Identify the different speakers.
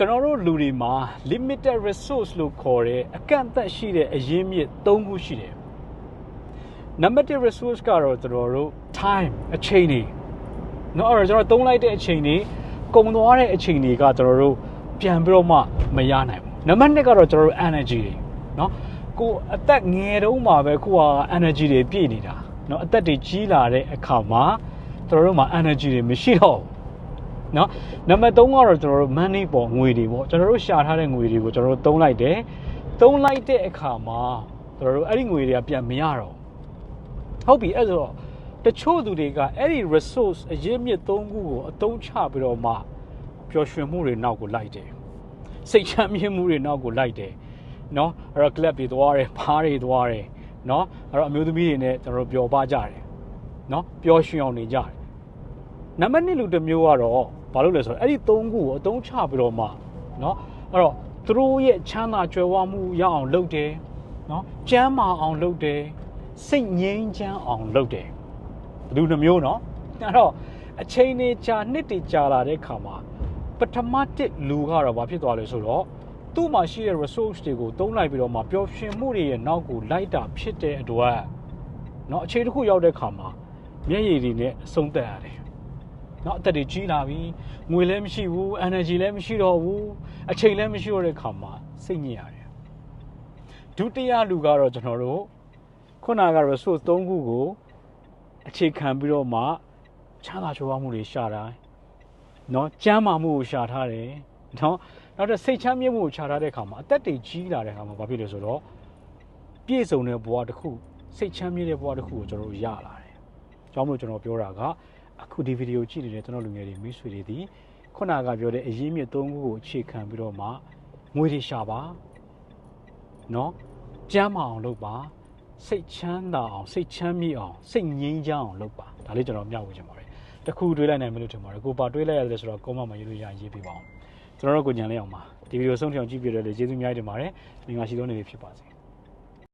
Speaker 1: ကျွန်တော်တို့လူတွေမှာ limited resource လို့ခေါ်တဲ့အကန့်အသတ်ရှိတဲ့အရင်းမြစ်၃ခုရှိတယ်။ number 1 resource ကတော့ကျွန်တော်တို့ time အချိန်တွေနော်အဲ့တော့ကျွန်တော်သုံးလိုက်တဲ့အချိန်တွေကုန်သွားတဲ့အချိန်တွေကကျွန်တော်တို့ပြန်ပြီးတော့မှမရနိုင်ဘူး။ number 2ကတော့ကျွန်တော်တို့ energy တွေနော်ကိုအသက်ငယ်တုန်းမှာပဲကိုက energy တွေပြည့်နေတာနော်အသက်တွေကြီးလာတဲ့အခါမှာကျွန်တော်တို့မှာ energy တွေမရှိတော့ဘူး နော်နံပါတ်3ကတော့ကျွန်တော်တို့ money ပေါ်ငွေတွေပေါ့ကျွန်တော်တို့ရှာထားတဲ့ငွေတွေကိုကျွန်တော်တို့သုံးလိုက်တယ်သုံးလိုက်တဲ့အခါမှာကျွန်တော်တို့အဲ့ဒီငွေတွေကပြန်မရတော့ဟုတ်ပြီအဲ့ဆိုတော့တချို့သူတွေကအဲ့ဒီ resource အရင်းမြစ်၃ခုကိုအသုံးချပြီးတော့မှပျော်ရွှင်မှုတွေနောက်ကိုလိုက်တယ်စိတ်ချမ်းမြေ့မှုတွေနောက်ကိုလိုက်တယ်နော်အဲ့တော့ club တွေသွားတယ်ဘားတွေသွားတယ်နော်အဲ့တော့အမျိုးသမီးတွေနဲ့ကျွန်တော်တို့ပျော်ပါကြတယ်နော်ပျော်ရွှင်အောင်နေကြတယ်နံပါတ်2လူတစ်မျိုးကတော့ ဘာလို့လဲဆိုတော့အဲ့ဒီ၃ခုကိုအသုံးချပြီးတော့မှเนาะအဲ့တော့သူတို့ရဲ့ချမ်းသာကြွယ်ဝမှုရအောင်လုပ်တယ်เนาะကျမ်းမာအောင်လုပ်တယ်စိတ်ငြိမ်းချမ်းအောင်လုပ်တယ်ဘယ်သူတစ်မျိုးเนาะအဲ့တော့အချိန်နေကြာနှစ်တွေကြာလာတဲ့ခါမှာပထမတစ်လူကတော့ဘာဖြစ်သွားလဲဆိုတော့သူ့မှာရှိတဲ့ resource တွေကိုသုံးလိုက်ပြီးတော့မှပျော်ရွှင်မှုတွေရဲ့နောက်ကိုလိုက်တာဖြစ်တဲ့အတွက်เนาะအချိန်တစ်ခုရောက်တဲ့ခါမှာမျက်ရည်တွေနဲ့အဆုံးသက်ရတယ် နော်အသက်တွေကြီးလာပြီငွေလည်းမရှိဘူး energy လည်းမရှိတော့ဘူးအချိန်လည်းမရှိတော့တဲ့ခါမှာစိတ်ညစ်ရတယ်ဒုတိယလူကတော့ကျွန်တော်တို့ခုနက resource ၃ခုကိုအခြေခံပြီးတော့မှချမ်းသာချောမှုတွေရှာတိုင်းနော်ကျမ်းမာမှုကိုရှာထားတယ်နော်နောက်တော့စိတ်ချမ်းမြေ့မှုကိုရှာထားတဲ့ခါမှာအသက်တွေကြီးလာတဲ့ခါမှာဘာဖြစ်လဲဆိုတော့ပြည့်စုံတဲ့ဘဝတစ်ခုစိတ်ချမ်းမြေ့တဲ့ဘဝတစ်ခုကိုကျွန်တော်တို့ရလာတယ်။ကြောင့်မို့ကျွန်တော်ပြောတာက အခုဒီဗီဒီယိုကြည့်နေတဲ့ကျွန်တော်လူငယ်တွေမိတ်ဆွေတွေဒီခုနကပြောတဲ့အရင်းမြစ်၃ခုကိုအခြေခံပြီးတော့မှငွေတွေရှာပါเนาะကျမ်းမာအောင်လုပ်ပါစိတ်ချမ်းသာအောင်စိတ်ချမ်းမြေ့အောင်စိတ်ငြိမ်းချမ်းအောင်လုပ်ပါဒါလေးကျွန်တော်မျှဝေချင်ပါတယ်တခုတွေးလိုက်နိုင်မယ်လို့ထင်ပါတယ်ကိုပါတွေးလိုက်ရတယ်ဆိုတော့ကောမမှာရေးလို့ရရေးပြပါအောင်ကျွန်တော်တို့ကိုညံလေးအောင်ပါဒီဗီဒီယိုဆုံးထအောင်ကြည့်ပြရတဲ့ကျေးဇူးအများကြီးတင်ပါတယ်ငင်္ဂလာရှိသောနေ့လေးဖြစ်ပါစေ